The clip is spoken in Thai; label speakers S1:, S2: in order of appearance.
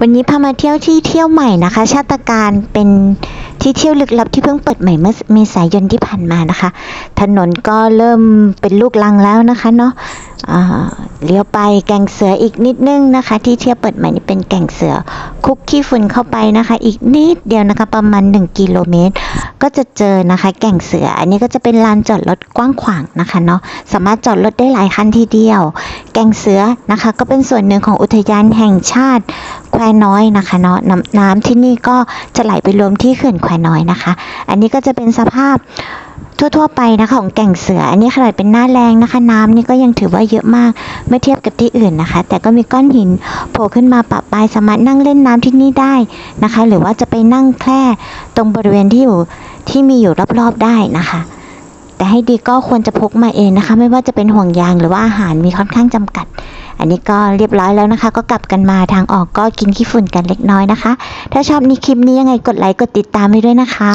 S1: วันนี้พามาเที่ยวที่เที่ยวใหม่นะคะ ชาติการเป็นที่เที่ยวลึกลับที่เพิ่งเปิดใหม่เมื่อเมษายนที่ผ่านมานะคะ ถนนก็เริ่มเป็นลูกลังแล้วนะคะเนาะเลี้ยวไปแก่งเสืออีกนิดนึงนะคะ ที่เที่ยวเปิดใหม่นี่เป็นแก่งเสือคุกขี้ฝุ่นเข้าไปนะคะ อีกนิดเดียวนะคะ ประมาณ 1 กิโลเมตร ก็จะเจอนะคะ แก่งเสือ อันนี้ก็จะเป็นลานจอดรถกว้างขวางนะคะเนาะสามารถจอดรถได้หลายคันทีเดียว แก่งเสือนะคะ ก็เป็นส่วนหนึ่งของอุทยานแห่งชาติ ควน้อยนะคะเนาะน้ำน้ำที่นี่ก็จะไหลไปรวมที่เขื่อนแควน้อยนะคะ อันนี้ก็จะเป็นสภาพทั่วๆไปนะคะของแก่งเสือ อันนี้ขนาดเป็นหน้าแรงนะคะ น้ำนี่ก็ยังถือว่าเยอะมากเมื่อเทียบกับที่อื่นนะคะ แต่ก็มีก้อนหินโผล่ขึ้นมาปะปลายสามารถนั่งเล่นน้ำที่นี่ได้นะคะ หรือว่าจะไปนั่งแคร่ตรงบริเวณที่อยู่ที่มีอยู่รอบๆได้นะคะ แต่ให้ดีก็ควรจะพกมาเองนะคะ ไม่ว่าจะเป็นห่วงยางหรือว่าอาหารมีค่อนข้างจำกัด อันนี้ก็เรียบร้อยแล้วนะคะ ก็กลับกันมาทางออกก็กินขี้ฝุ่นกันเล็กน้อยนะคะ ถ้าชอบนี่คลิปนี้ยังไงกดไลค์กดติดตามไว้ด้วยนะคะ